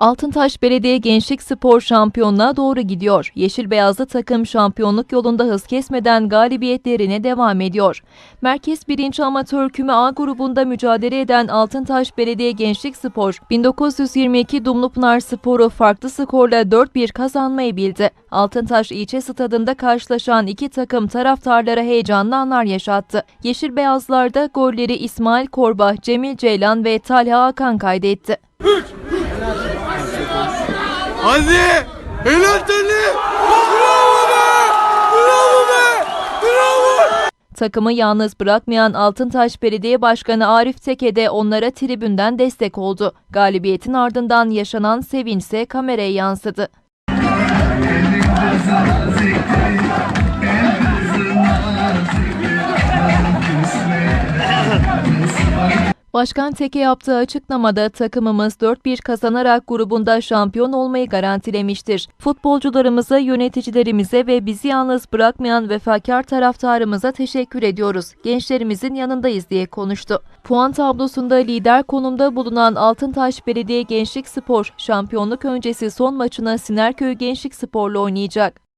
Altıntaş Belediye Gençlik Spor şampiyonluğa doğru gidiyor. Yeşil beyazlı takım şampiyonluk yolunda hız kesmeden galibiyetlerine devam ediyor. Merkez 1. Amatör Küme A grubunda mücadele eden Altıntaş Belediye Gençlik Spor, 1922 Dumlupınar Spor'u farklı skorla 4-1 kazanmayı bildi. Altıntaş ilçe stadında karşılaşan iki takım taraftarlara heyecanlı anlar yaşattı. Yeşil beyazlarda golleri İsmail Korba, Cemil Ceylan ve Talha Hakan kaydetti. Hadi! Helal seni! Bravo be! Bravo be! Bravo! Takımı yalnız bırakmayan Altıntaş Belediye Başkanı Arif Teke de onlara tribünden destek oldu. Galibiyetin ardından yaşanan sevinçse kameraya yansıdı. Başkan Teke yaptığı açıklamada takımımız 4-1 kazanarak grubunda şampiyon olmayı garantilemiştir. Futbolcularımıza, yöneticilerimize ve bizi yalnız bırakmayan vefakar taraftarımıza teşekkür ediyoruz. Gençlerimizin yanındayız diye konuştu. Puan tablosunda lider konumda bulunan Altıntaş Belediye Gençlik Spor, şampiyonluk öncesi son maçına Sinerköy Gençlik Spor'la oynayacak.